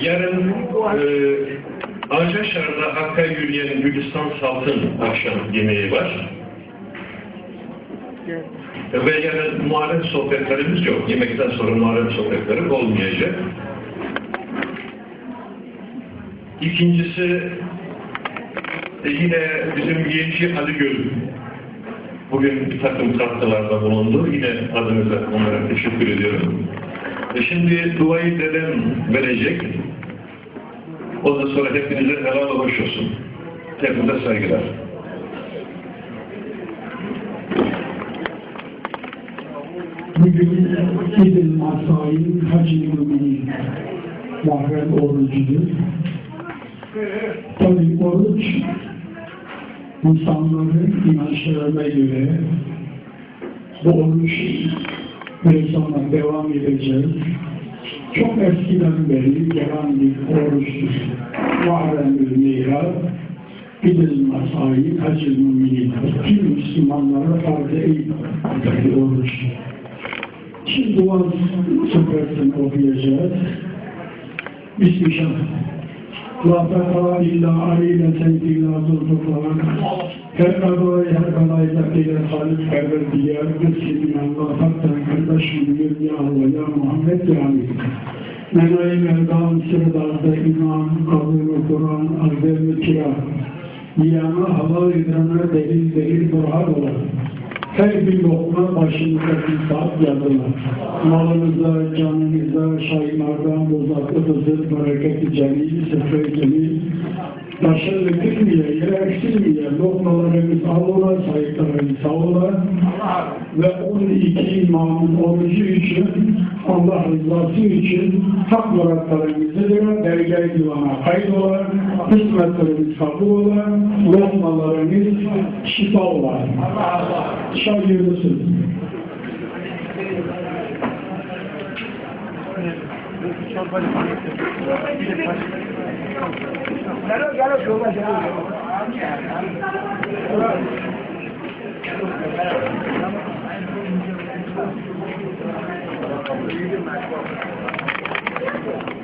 Yarın e, Acaşar'da Hakk'a yürüyen Gülistan Salt'ın akşam yemeği var. Ve yarın muharrem sohbetlerimiz yok. Yemekten sonra muharrem sohbetleri olmayacak. İkincisi e, yine bizim Yenici Ali Göl bugün bir takım katkılarda bulundu. Yine adınıza onlara teşekkür ediyorum. E şimdi duayı dedem verecek. O da sonra hepinize helal hoş olsun. Hepinize saygılar. Bugün İdil Masai'nin Hacı Müminin Muharrem orucudur. Tabi oruç insanların inançlarına göre bu oruç bir sonra devam edecek. Çok eskiden beri gelen bir oruçtur. Muharrem-ül Meyra, İdil Masai, Hacı Müminin. Tüm Müslümanlara farz-ı bir oruçtur. Şimdi dua süpersini okuyacağız. Bismillah. La feta illa aleyne sevdiğine zultuklar. Her kadayı her kadayı zakire halik perver diyar. Bismillah Allah bir ya Allah ya Muhammed ya Ali. Menay merdan sırdarda iman, kabul Kur'an, azem-i kiram. Niyama hava idrana delil delil burhan olan. Her bir lokma başınıza bir saat yazılar. Malınıza, canınıza, şahinlardan uzaklıkızır, bereketi cemil, sıfır cemil. Başarılı bitmeye, yere eksilmeye, lokmalarımız alına, sahiplerimiz sağola ve 12 imamın orucu için, Allah rızası için hak muratlarımızı da dergâh divana kaydola, kısmetlerimiz kabul ola, lokmalarımız şifa puxar o dinheiro de vocês. Thank you.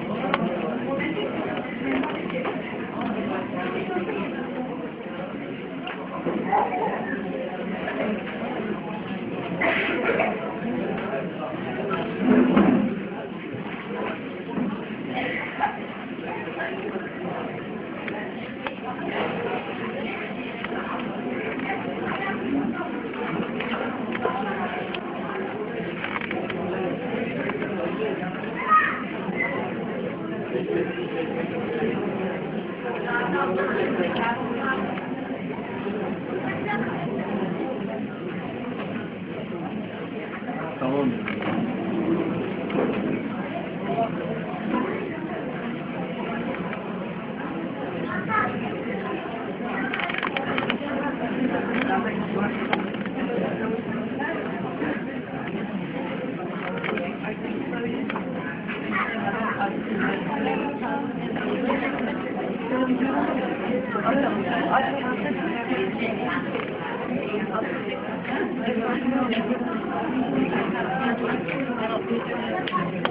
Thank you. Tamam. Thank you. Thank you.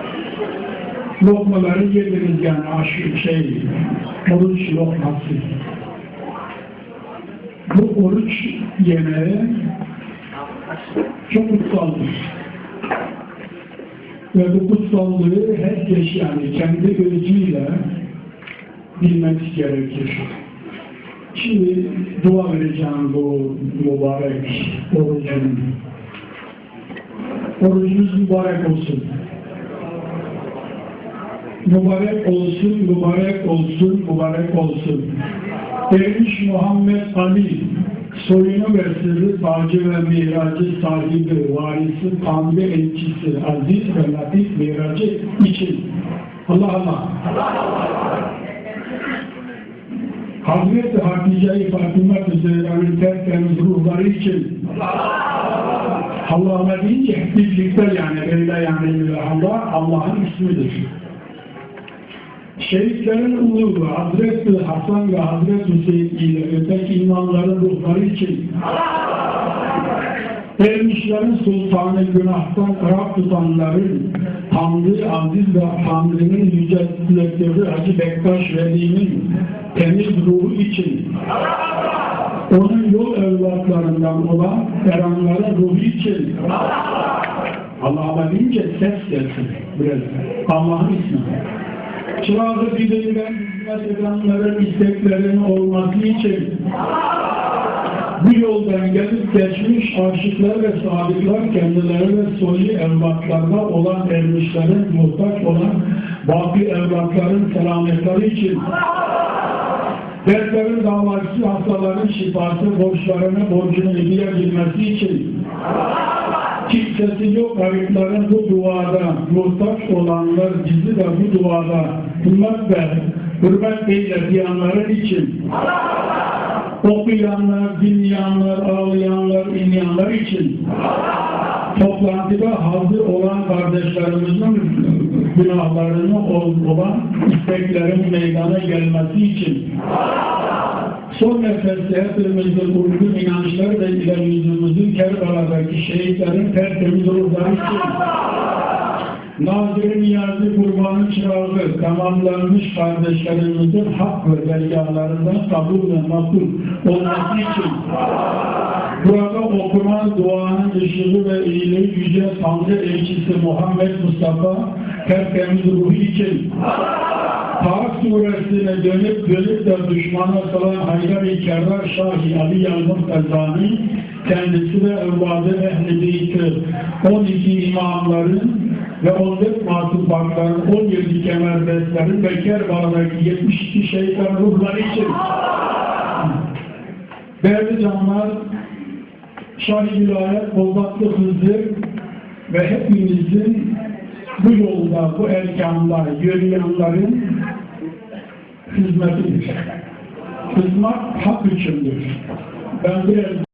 lokmaları yediniz yani aşı şey, oruç lokması. Bu oruç yemeği çok kutsaldır. Ve bu kutsallığı herkes yani kendi gözüyle bilmek gerekir. Şimdi dua vereceğim bu mübarek orucun. Orucunuz mübarek olsun. Mübarek olsun, mübarek olsun, mübarek olsun. Ermiş Muhammed Ali, soyunu ve sırrı tacı ve miracı sahibi, varisi, tanrı elçisi, aziz ve latif miracı için. Allah Allah. Hazreti Hatice-i Fatıma Zehran'ın tertemiz ruhları için Allah'ıma deyince hep birlikte yani böyle yani Allah Allah'ın ismidir. Şehitlerin uluğu Hazreti Hasan ve Hazreti Hüseyin ile öteki imamların ruhları için Ermişlerin sultanı günahtan ırak tutanların Tanrı Aziz ve Tanrı'nın yücelttileri Hacı Bektaş Veli'nin temiz ruhu için onun yol evlatlarından olan eranların ruhu için Allah'a deyince ses gelsin biraz. Allah'ın ismi. Çırağı dilinden hizmet edenlerin isteklerinin olması için bu yoldan gelip geçmiş aşıklar ve sadıklar kendileri ve soyu evlatlarda olan ermişlerin muhtaç olan baki evlatların selametleri için dertlerin davacısı hastaların şifası borçlarını borcunu ödeyebilmesi için kimsesi yok gariplerin bu duada muhtaç olanlar bizi de bu duada hürmet ve hürmet eyle diyenlerin için okuyanlar, dinleyenler, ağlayanlar, inleyenler için toplantıda hazır olan kardeşlerimizin günahlarını olan isteklerin meydana gelmesi için son nefeste hepimizin uygun inançları ve ile yüzümüzün Kerbala'daki şehitlerin tertemiz ruhları için Nazır Niyazi kurbanı çırağı tamamlanmış kardeşlerimizin hak ve dergahlarından kabul ve makul olması için. Burada okunan duanın ışığı ve iyiliği yüce Tanrı elçisi Muhammed Mustafa tertemiz ruhu için. Taha suresine dönüp dönüp de düşmana salan Haydar-ı Şahi Ali Yalmur Kazani kendisi ve evladı ehli beyti 12 imamların ve 14 masum bakların 17 kemerdestlerin ve Kerbala'daki 72 şeytan ruhları için değerli canlar Şahi Vilayet Bozatlı Hızır ve hepimizin bu yolda, bu erkanda yürüyenlerin hizmetidir. Hizmet hak içindir. Ben biraz